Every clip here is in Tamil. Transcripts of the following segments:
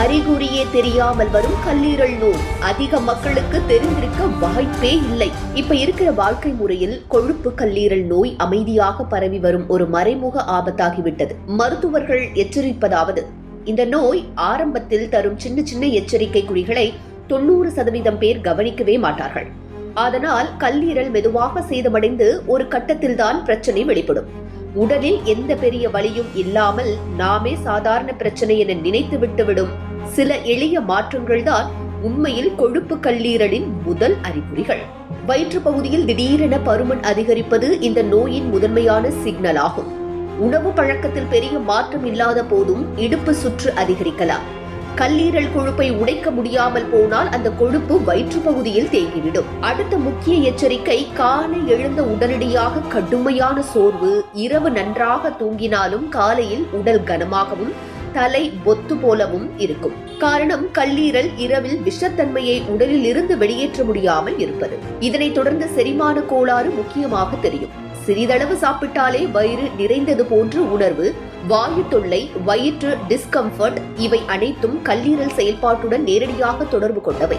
அறிகுறியே தெரியாமல் வரும் கல்லீரல் நோய். அதிக மக்களுக்கு தெரிந்திருக்க வாய்ப்பே இல்லை. இப்ப இருக்கிற வாழ்க்கை முறையில் கொழுப்பு கல்லீரல் நோய் அமைதியாக பரவி வரும் ஒரு மறைமுக ஆபத்தாகிவிட்டது. மருத்துவர்கள் எச்சரிப்பதாவது இந்த நோய் ஆரம்பத்தில் தரும் சின்ன சின்ன எச்சரிக்கை குறிகளை தொண்ணூறு சதவீதம் பேர் கவனிக்கவே மாட்டார்கள். அதனால் கல்லீரல் மெதுவாக சேதமடைந்து ஒரு கட்டத்தில்தான் பிரச்சனை வெளிப்படும். உடலில் எந்த பெரிய வலியும் இல்லாமல் நாமே சாதாரண பிரச்சனை என நினைத்து விட்டுவிடும் சில எளிய மாற்றங்கள்தான் உண்மையில் கொழுப்பு கல்லீரலின் முதல் அறிகுறிகள். வயிற்று பகுதியில் திடீரென பருமன் அதிகரிப்பது இந்த நோயின் முதன்மையான சிக்னல் ஆகும். உணவு பழக்கத்தில் பெரிய மாற்றம் இல்லாத போதும் இடுப்பு சுற்று அதிகரிக்கலாம். கல்லீரல் கொழுப்பை உடைக்க முடியாமல் போனால் அந்த கொழுப்பு வயிற்று பகுதியில் தேங்கிவிடும். அடுத்த முக்கிய எச்சரிக்கை காலை எழுந்த உடனடியாக கடுமையான சோர்வு இரவு நன்றாக தூங்கினாலும் காலையில் உடல் கனமாகவும் தலை பொத்து போலவும் இருக்கும். காரணம் கல்லீரல் இரவில் விஷத்தன்மையை உடலில் இருந்து வெளியேற்ற முடியாமல் இருப்பது. இதனைத் தொடர்ந்து செரிமான கோளாறு முக்கியமாக தெரியும். சிறிதளவு சாப்பிட்டாலே வயிறு நிறைந்தது போன்ற உணர்வு வாயு தொல்லை வயிற்று டிஸ்கம்ஃபர்ட் இவை அனைத்தும் கல்லீரல் செயல்பாட்டுடன் நேரடியாக தொடர்பு கொண்டவை.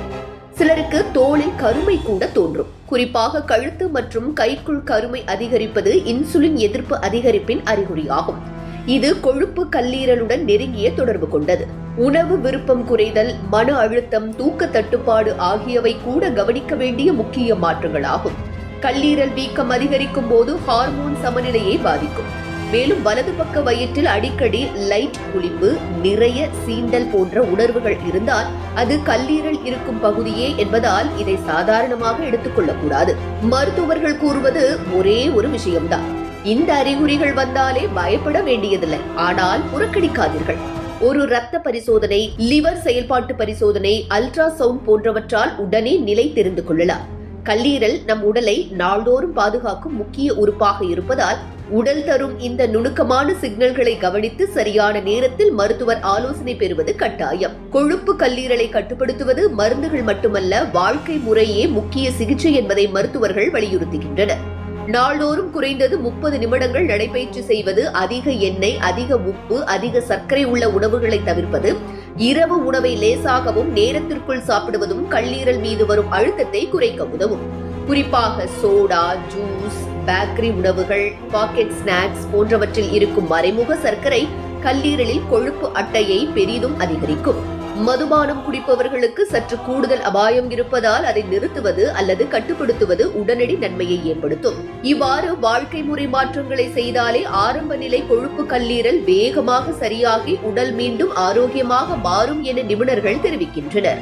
சிலருக்கு தோளில் கருமை கூட தோன்றும். குறிப்பாக கழுத்து மற்றும் கைக்குள் கருமை அதிகரிப்பது இன்சுலின் எதிர்ப்பு அதிகரிப்பின் அறிகுறியாகும். இது கொழுப்பு கல்லீரலுடன் நெருங்கிய தொடர்பு கொண்டது. உணவு விருப்பம் குறைதல் மன அழுத்தம் தூக்க தட்டுப்பாடு ஆகியவை கூட கவனிக்க வேண்டிய முக்கிய மாற்றங்களாகும். கல்லீரல் வீக்கம் அதிகரிக்கும் போது ஹார்மோன் சமநிலையை பாதிக்கும். மேலும் வலது பக்க வயிற்றில் அடிக்கடி லைட் குளிப்பு நிறைய சீண்டல் போன்ற உணர்வுகள் இருந்தால் அது கல்லீரல் இருக்கும் பகுதியே என்பதால் இதை சாதாரணமாக எடுத்துக்கொள்ளக்கூடாது. மருத்துவர்கள் கூறுவது ஒரே ஒரு விஷயம்தான். இந்த அறிகுறிகள் வந்தாலே பயப்பட வேண்டியதில்லை. ஆனால் புறக்கணிக்காதீர்கள். ஒரு இரத்த பரிசோதனை லிவர் செயல்பாட்டு பரிசோதனை அல்ட்ராசவுண்ட் போன்றவற்றால் உடனே நிலை தெரிந்து கொள்ளலாம். கல்லீரல் நம் உடலை நாள்தோறும் பாதுகாக்கும் முக்கிய உறுப்பாக இருப்பதால் உடல் தரும் இந்த நுணுக்கமான சிக்னல்களை கவனித்து சரியான நேரத்தில் மருத்துவர் ஆலோசனை பெறுவது கட்டாயம். கொழுப்பு கல்லீரலை கட்டுப்படுத்துவது மருந்துகள் மட்டுமல்ல வாழ்க்கை முறையே முக்கிய சிகிச்சை என்பதை மருத்துவர்கள் வலியுறுத்துகின்றனர். நாள்தோறும் குறைந்தது முப்பது நிமிடங்கள் நடைபயிற்சி செய்வது அதிக எண்ணெய் அதிக உப்பு அதிக சர்க்கரை உள்ள உணவுகளை தவிர்ப்பது இரவு உணவை லேசாகவும் நேரத்திற்குள் சாப்பிடுவதும் கல்லீரல் மீது வரும் அழுத்தத்தை குறைக்க உதவும். குறிப்பாக சோடா ஜூஸ் பேக்கரி உணவுகள் பாக்கெட் ஸ்நாக்ஸ் போன்றவற்றில் இருக்கும் மறைமுக சர்க்கரை கல்லீரலில் கொழுப்பு அட்டையை பெரிதும் அதிகரிக்கும். மதுபானம் குடிப்பவர்களுக்கு சற்று கூடுதல் அபாயம் இருப்பதால் அதை நிறுத்துவது அல்லது கட்டுப்படுத்துவது உடனடி நன்மையை ஏற்படுத்தும். இவ்வாறு வாழ்க்கை முறை மாற்றங்களை செய்தாலே ஆரம்ப நிலை கொழுப்பு கல்லீரல் வேகமாக சரியாகி உடல் மீண்டும் ஆரோக்கியமாக மாறும் என நிபுணர்கள் தெரிவிக்கின்றனர்.